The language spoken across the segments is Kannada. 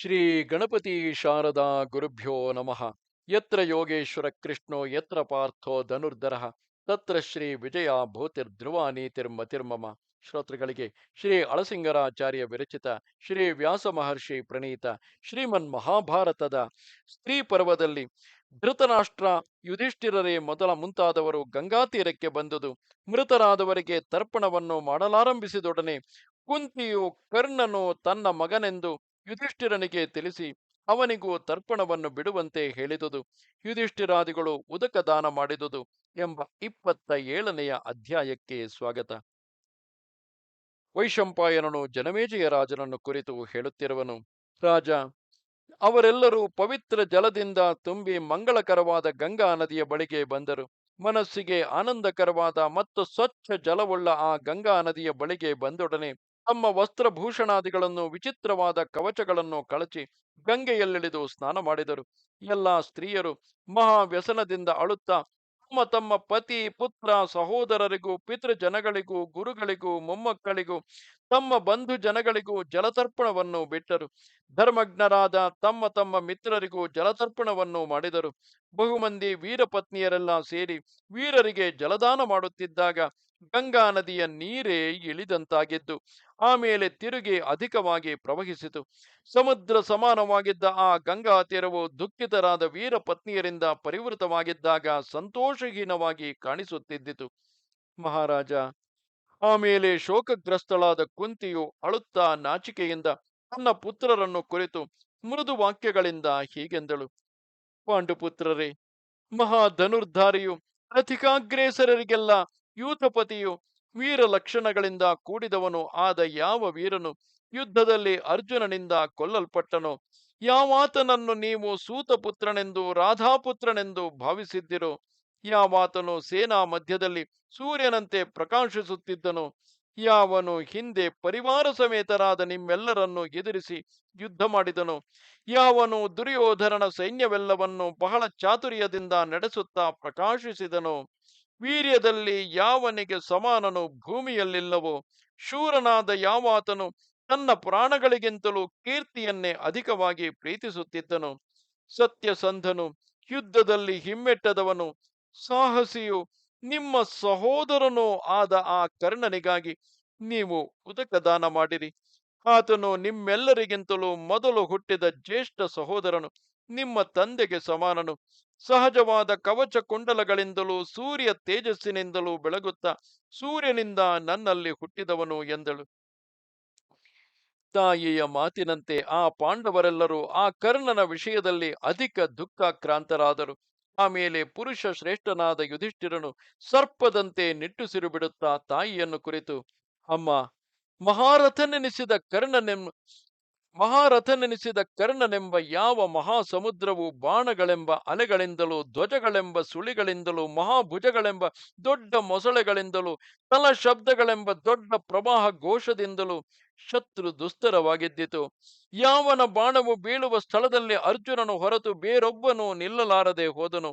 ಶ್ರೀ ಗಣಪತಿ ಶಾರದಾ ಗುರುಭ್ಯೋ ನಮಃ. ಯತ್ರ ಯೋಗೇಶ್ವರ ಕೃಷ್ಣೋ, ಯತ್ರ ಪಾರ್ಥೋ ಧನುರ್ಧರ. ತತ್ರ ಶ್ರೀ ವಿಜಯ ಭೂತಿರ್ಧ್ರುವ ನೀತಿರ್ಮತಿರ್ಮಮ ಶ್ರೋತೃಗಳಿಗೆ ಶ್ರೀ ಅಳಸಿಂಗರಾಚಾರ್ಯ ವಿರಚಿತ ಶ್ರೀ ವ್ಯಾಸ ಮಹರ್ಷಿ ಪ್ರಣೀತ ಶ್ರೀಮನ್ ಮಹಾಭಾರತದ ಸ್ತ್ರೀ ಪರ್ವದಲ್ಲಿ ಧೃತರಾಷ್ಟ್ರ ಯುಧಿಷ್ಠಿರರೇ ಮೊದಲ ಮುಂತಾದವರು ಗಂಗಾ ತೀರಕ್ಕೆ ಬಂದುದು, ಮೃತರಾದವರಿಗೆ ತರ್ಪಣವನ್ನು ಮಾಡಲಾರಂಭಿಸಿದೊಡನೆ ಕುಂತಿಯು ಕರ್ಣನು ತನ್ನ ಮಗನೆಂದು ಯುಧಿಷ್ಠಿರನಿಗೆ ತಿಳಿಸಿ, ಅವನಿಗೂ ತರ್ಪಣವನ್ನು ಬಿಡುವಂತೆ ಹೇಳಿದುದು. ಯುಧಿಷ್ಠಿರಾದಿಗಳು ಉದಕ ದಾನ ಮಾಡಿದುದು ಎಂಬ ಇಪ್ಪತ್ತ ಏಳನೆಯ ಅಧ್ಯಾಯಕ್ಕೆ ಸ್ವಾಗತ. ವೈಶಂಪಾಯನನು ಜನಮೇಜಯ ರಾಜನನ್ನು ಕುರಿತು ಹೇಳುತ್ತಿರುವನು, ರಾಜ, ಅವರೆಲ್ಲರೂ ಪವಿತ್ರ ಜಲದಿಂದ ತುಂಬಿ ಮಂಗಳಕರವಾದ ಗಂಗಾ ನದಿಯ ಬಳಿಗೆ ಬಂದರು. ಮನಸ್ಸಿಗೆ ಆನಂದಕರವಾದ ಮತ್ತು ಸ್ವಚ್ಛ ಜಲವುಳ್ಳ ಆ ಗಂಗಾ ನದಿಯ ಬಳಿಗೆ ಬಂದೊಡನೆ ತಮ್ಮ ವಸ್ತ್ರಭೂಷಣಾದಿಗಳನ್ನು, ವಿಚಿತ್ರವಾದ ಕವಚಗಳನ್ನು ಕಳಚಿ ಗಂಗೆಯಲ್ಲಿಳಿದು ಸ್ನಾನ ಮಾಡಿದರು. ಎಲ್ಲ ಸ್ತ್ರೀಯರು ಮಹಾ ವ್ಯಸನದಿಂದ ಅಳುತ್ತಾ, ತಮ್ಮ ತಮ್ಮ ಪತಿ, ಪುತ್ರ, ಸಹೋದರರಿಗೂ, ಪಿತೃಜನಗಳಿಗೂ, ಗುರುಗಳಿಗೂ, ಮೊಮ್ಮಕ್ಕಳಿಗೂ, ತಮ್ಮ ಬಂಧು ಜನಗಳಿಗೂ ಜಲತರ್ಪಣವನ್ನು ಬಿಟ್ಟರು. ಧರ್ಮಜ್ಞರಾದ ತಮ್ಮ ತಮ್ಮ ಮಿತ್ರರಿಗೂ ಜಲತರ್ಪಣವನ್ನು ಮಾಡಿದರು. ಬಹುಮಂದಿ ವೀರಪತ್ನಿಯರೆಲ್ಲ ಸೇರಿ ವೀರರಿಗೆ ಜಲದಾನ ಮಾಡುತ್ತಿದ್ದಾಗ ಗಂಗಾ ನದಿಯ ನೀರೇ ಇಳಿದಂತಾಗಿದ್ದು ಆಮೇಲೆ ತಿರುಗಿ ಅಧಿಕವಾಗಿ ಪ್ರವಹಿಸಿತು. ಸಮುದ್ರ ಸಮಾನವಾಗಿದ್ದ ಆ ಗಂಗಾ ತೀರವು ದುಃಖಿತರಾದ ವೀರ ಪತ್ನಿಯರಿಂದ ಪರಿವೃತವಾಗಿದ್ದಾಗ ಸಂತೋಷಹೀನವಾಗಿ ಕಾಣಿಸುತ್ತಿದ್ದಿತು. ಮಹಾರಾಜ ಆಮೇಲೆ ಶೋಕಗ್ರಸ್ತಳಾದ ಕುಂತಿಯು ಅಳುತ್ತಾ ನಾಚಿಕೆಯಿಂದ ತನ್ನ ಪುತ್ರರನ್ನು ಕುರಿತು ಮೃದು ವಾಕ್ಯಗಳಿಂದ ಹೀಗೆಂದಳು. ಪಾಂಡುಪುತ್ರರೇ, ಮಹಾಧನುರ್ಧಾರಿಯು ರಥಿಕಾಗ್ರೇಸರರಿಗೆಲ್ಲ ಯೂಥಪತಿಯು ವೀರ ಲಕ್ಷಣಗಳಿಂದ ಕೂಡಿದವನು, ಆದ ಯಾವ ವೀರನು ಯುದ್ಧದಲ್ಲಿ ಅರ್ಜುನನಿಂದ ಕೊಲ್ಲಲ್ಪಟ್ಟನು, ಯಾವಾತನನ್ನು ನೀವು ಸೂತಪುತ್ರನೆಂದು, ರಾಧಾಪುತ್ರನೆಂದು ಭಾವಿಸಿದ್ದಿರು, ಯಾವಾತನು ಸೇನಾ ಮಧ್ಯದಲ್ಲಿ ಸೂರ್ಯನಂತೆ ಪ್ರಕಾಶಿಸುತ್ತಿದ್ದನು, ಯಾವನು ಹಿಂದೆ ಪರಿವಾರ ಸಮೇತರಾದ ನಿಮ್ಮೆಲ್ಲರನ್ನು ಎದುರಿಸಿ ಯುದ್ಧ ಮಾಡಿದನು, ಯಾವನು ದುರ್ಯೋಧನನ ಸೈನ್ಯವೆಲ್ಲವನ್ನು ಬಹಳ ಚಾತುರ್ಯದಿಂದ ನಡೆಸುತ್ತಾ ಪ್ರಕಾಶಿಸಿದನೋ ವೀರ್ಯದಲ್ಲಿ ಯಾವನಿಗೆ ಸಮಾನನು ಭೂಮಿಯಲ್ಲಿಲ್ಲವೋ ಶೂರನಾದ ಯಾವಾತನು ತನ್ನ ಪ್ರಾಣಗಳಿಗಿಂತಲೂ ಕೀರ್ತಿಯನ್ನೇ ಅಧಿಕವಾಗಿ ಪ್ರೀತಿಸುತ್ತಿದ್ದನು. ಸತ್ಯಸಂಧನು ಯುದ್ಧದಲ್ಲಿ ಹಿಮ್ಮೆಟ್ಟದವನು. ಸಾಹಸಿಯು ನಿಮ್ಮ ಸಹೋದರನೂ ಆದ ಆ ಕರ್ಣನಿಗಾಗಿ ನೀವು ಉದಕ ದಾನ ಮಾಡಿರಿ. ಆತನು ನಿಮ್ಮೆಲ್ಲರಿಗಿಂತಲೂ ಮೊದಲು ಹುಟ್ಟಿದ ಜ್ಯೇಷ್ಠ ಸಹೋದರನು. ನಿಮ್ಮ ತಂದೆಗೆ ಸಮಾನನು. ಸಹಜವಾದ ಕವಚ ಕುಂಡಲಗಳಿಂದಲೂ ಸೂರ್ಯ ತೇಜಸ್ಸಿನಿಂದಲೂ ಬೆಳಗುತ್ತಾ ಸೂರ್ಯನಿಂದ ನನ್ನಲ್ಲಿ ಹುಟ್ಟಿದವನು ಎಂದಳು. ತಾಯಿಯ ಮಾತಿನಂತೆ ಆ ಪಾಂಡವರೆಲ್ಲರೂ ಆ ಕರ್ಣನ ವಿಷಯದಲ್ಲಿ ಅಧಿಕ ದುಃಖಾಕ್ರಾಂತರಾದರು. ಆಮೇಲೆ ಪುರುಷ ಶ್ರೇಷ್ಠನಾದ ಯುಧಿಷ್ಠಿರನು ಸರ್ಪದಂತೆ ನಿಟ್ಟುಸಿರು ಬಿಡುತ್ತಾ ತಾಯಿಯನ್ನು ಕುರಿತು, ಅಮ್ಮ, ಮಹಾರಥನೆನಿಸಿದ ಕರ್ಣನೆಂ ಮಹಾರಥನೆನಿಸಿದ ಕರ್ಣನೆಂಬ ಯಾವ ಮಹಾಸಮುದ್ರವು ಬಾಣಗಳೆಂಬ ಅಲೆಗಳಿಂದಲೂ ಧ್ವಜಗಳೆಂಬ ಸುಳಿಗಳಿಂದಲೂ ಮಹಾಭುಜಗಳೆಂಬ ದೊಡ್ಡ ಮೊಸಳೆಗಳಿಂದಲೂ ತಲ ಶಬ್ದಗಳೆಂಬ ದೊಡ್ಡ ಪ್ರವಾಹ ಘೋಷದಿಂದಲೂ ಶತ್ರು ದುಸ್ತರವಾಗಿದ್ದಿತು. ಯಾವನ ಬಾಣವು ಬೀಳುವ ಸ್ಥಳದಲ್ಲಿ ಅರ್ಜುನನು ಹೊರತು ಬೇರೊಬ್ಬನು ನಿಲ್ಲಲಾರದೆ ಹೋದನು.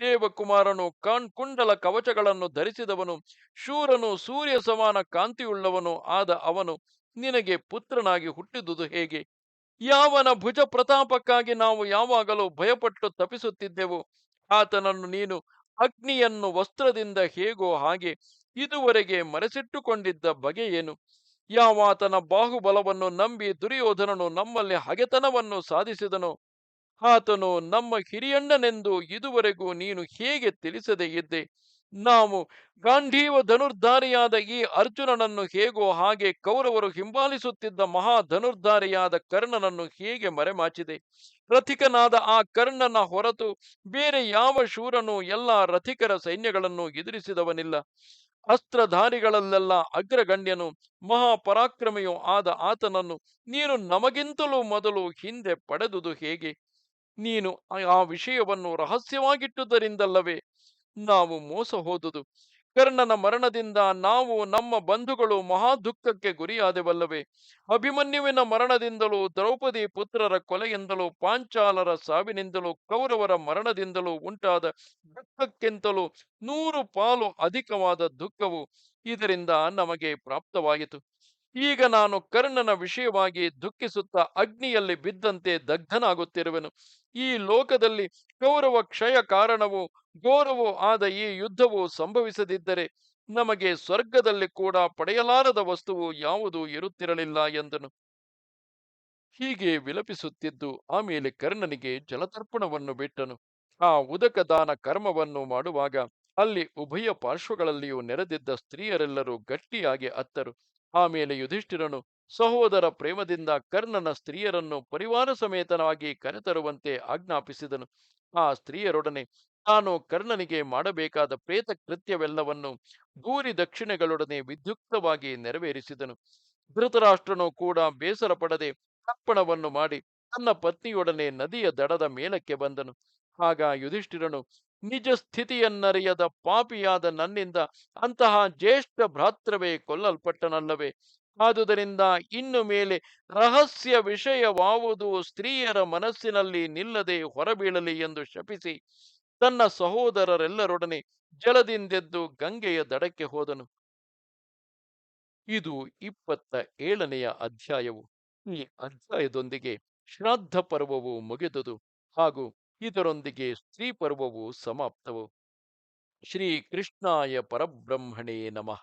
ದೇವಕುಮಾರನು ಕಾಣ್ಕುಂಡಲ ಕವಚಗಳನ್ನು ಧರಿಸಿದವನು. ಶೂರನು ಸೂರ್ಯ ಸಮಾನ ಕಾಂತಿಯುಳ್ಳವನು ಆದ ಅವನು. ನಿನಗೆ ಪುತ್ರನಾಗಿ ಹುಟ್ಟಿದುದು ಹೇಗೆ? ಯಾವನ ಭುಜ ಪ್ರತಾಪಕ್ಕಾಗಿ ನಾವು ಯಾವಾಗಲೂ ಭಯಪಟ್ಟು ತಪಿಸುತ್ತಿದ್ದೆವು? ಆತನನ್ನು ನೀನು ಅಗ್ನಿಯನ್ನು ವಸ್ತ್ರದಿಂದ ಹೇಗೋ ಹಾಗೆ ಇದುವರೆಗೆ ಮರೆಸಿಟ್ಟುಕೊಂಡಿದ್ದ ಬಗೆಯೇನು ಯಾವಾತನ ಬಾಹುಬಲವನ್ನು ನಂಬಿ ದುರ್ಯೋಧನನು ನಮ್ಮಲ್ಲಿ ಹಗೆತನವನ್ನು ಸಾಧಿಸಿದನು. ಆತನು ನಮ್ಮ ಹಿರಿಯಣ್ಣನೆಂದು ಇದುವರೆಗೂ ನೀನು ಹೇಗೆ ತಿಳಿಸದೇ ಇದ್ದೆ? ನಾವು ಗಾಂಧೀವ ಧನುರ್ಧಾರಿಯಾದ ಈ ಅರ್ಜುನನನ್ನು ಹೇಗೋ ಹಾಗೆ ಕೌರವರು ಹಿಂಬಾಲಿಸುತ್ತಿದ್ದ ಮಹಾ ಧನುರ್ಧಾರಿಯಾದ ಕರ್ಣನನ್ನು ಹೇಗೆ ಮರೆಮಾಚಿದೆ? ರಥಿಕನಾದ ಆ ಕರ್ಣನ ಹೊರತು ಬೇರೆ ಯಾವ ಶೂರನು ಎಲ್ಲ ರಥಿಕರ ಸೈನ್ಯಗಳನ್ನು ಎದುರಿಸಿದವನಿಲ್ಲ. ಅಸ್ತ್ರಧಾರಿಗಳಲ್ಲೆಲ್ಲ ಅಗ್ರಗಣ್ಯನು, ಮಹಾಪರಾಕ್ರಮಿಯೂ ಆದ ಆತನನ್ನು, ನೀನು ನಮಗಿಂತಲೂ ಮೊದಲು ಹಿಂದೆ ಪಡೆದುದು ಹೇಗೆ? ನೀನು ಆ ವಿಷಯವನ್ನು ರಹಸ್ಯವಾಗಿಟ್ಟುದರಿಂದಲ್ಲವೇ? ನಾವು ಮೋಸ ಹೋದುದು ಕರ್ಣನ ಮರಣದಿಂದ ನಾವು ನಮ್ಮ ಬಂಧುಗಳು ಮಹಾ ದುಃಖಕ್ಕೆ ಗುರಿಯಾದೆವಲ್ಲವೇ? ಅಭಿಮನ್ಯುವಿನ ಮರಣದಿಂದಲೂ, ದ್ರೌಪದಿ ಪುತ್ರರ ಕೊಲೆಯಿಂದಲೂ, ಪಾಂಚಾಲರ ಸಾವಿನಿಂದಲೂ, ಕೌರವರ ಮರಣದಿಂದಲೂ ಉಂಟಾದ ದುಃಖಕ್ಕಿಂತಲೂ ನೂರು ಪಾಲು ಅಧಿಕವಾದ ದುಃಖವು ಇದರಿಂದ ನಮಗೆ ಪ್ರಾಪ್ತವಾಯಿತು. ಈಗ ನಾನು ಕರ್ಣನ ವಿಷಯವಾಗಿ ದುಃಖಿಸುತ್ತಾ ಅಗ್ನಿಯಲ್ಲಿ ಬಿದ್ದಂತೆ ದಗ್ಧನಾಗುತ್ತಿರುವೆನು. ಈ ಲೋಕದಲ್ಲಿ ಕೌರವ ಕ್ಷಯ ಕಾರಣವೂ, ಗೌರವ ಆದ ಈ ಯುದ್ಧವು ಸಂಭವಿಸದಿದ್ದರೆ ನಮಗೆ ಸ್ವರ್ಗದಲ್ಲಿ ಕೂಡ ಪಡೆಯಲಾರದ ವಸ್ತುವು ಯಾವುದೂ ಇರುತ್ತಿರಲಿಲ್ಲ ಎಂದನು. ಹೀಗೆ ವಿಲಪಿಸುತ್ತಿದ್ದು ಆಮೇಲೆ ಕರ್ಣನಿಗೆ ಜಲತರ್ಪಣವನ್ನು ಬಿಟ್ಟನು. ಆ ಉದಕದಾನ ಕರ್ಮವನ್ನು ಮಾಡುವಾಗ ಅಲ್ಲಿ ಉಭಯ ಪಾರ್ಶ್ವಗಳಲ್ಲಿಯೂ ನೆರೆದಿದ್ದ ಸ್ತ್ರೀಯರೆಲ್ಲರೂ ಗಟ್ಟಿಯಾಗಿ ಅತ್ತರು. ಆಮೇಲೆ ಯುಧಿಷ್ಠಿರನು ಸಹೋದರ ಪ್ರೇಮದಿಂದ ಕರ್ಣನ ಸ್ತ್ರೀಯರನ್ನು ಪರಿವಾರ ಸಮೇತನಾಗಿ ಕರೆತರುವಂತೆ ಆಜ್ಞಾಪಿಸಿದನು. ಆ ಸ್ತ್ರೀಯರೊಡನೆ ತಾನು ಕರ್ಣನಿಗೆ ಮಾಡಬೇಕಾದ ಪ್ರೇತ ಕೃತ್ಯವೆಲ್ಲವನ್ನು ಭೂರಿ ದಕ್ಷಿಣೆಗಳೊಡನೆ ವಿದ್ಯುಕ್ತವಾಗಿ ನೆರವೇರಿಸಿದನು. ಧೃತರಾಷ್ಟ್ರನು ಕೂಡ ಬೇಸರ ಪಡದೆ ತರ್ಪಣವನ್ನು ಮಾಡಿ ತನ್ನ ಪತ್ನಿಯೊಡನೆ ನದಿಯ ದಡದ ಮೇಲಕ್ಕೆ ಬಂದನು. ಆಗ ಯುಧಿಷ್ಠಿರನು, ನಿಜ ಸ್ಥಿತಿಯನ್ನರಿಯದ ಪಾಪಿಯಾದ ನನ್ನಿಂದ ಅಂತಹ ಜ್ಯೇಷ್ಠ ಭ್ರಾತ್ರವೇ ಕೊಲ್ಲಲ್ಪಟ್ಟನಲ್ಲವೇ? ಆದುದರಿಂದ ಇನ್ನು ಮೇಲೆ ರಹಸ್ಯ ವಿಷಯವಾವುದು ಸ್ತ್ರೀಯರ ಮನಸ್ಸಿನಲ್ಲಿ ನಿಲ್ಲದೆ ಹೊರಬೀಳಲಿ ಎಂದು ಶಪಿಸಿ ತನ್ನ ಸಹೋದರರೆಲ್ಲರೊಡನೆ ಜಲದಿಂದೆದ್ದು ಗಂಗೆಯ ದಡಕ್ಕೆ ಹೋದನು. ಇದು ಇಪ್ಪತ್ತ ಏಳನೆಯ ಅಧ್ಯಾಯವು. ಈ ಅಧ್ಯಾಯದೊಂದಿಗೆ ಶ್ರಾದ್ದ ಪರ್ವವು ಮುಗಿದುದು ಹಾಗೂ ಇದರೊಂದಿಗೆ ಸ್ತ್ರೀ ಪರ್ವವು ಸಮಾಪ್ತವು. ಶ್ರೀ ಕೃಷ್ಣಾಯ ಪರಬ್ರಹ್ಮಣೇ ನಮಃ.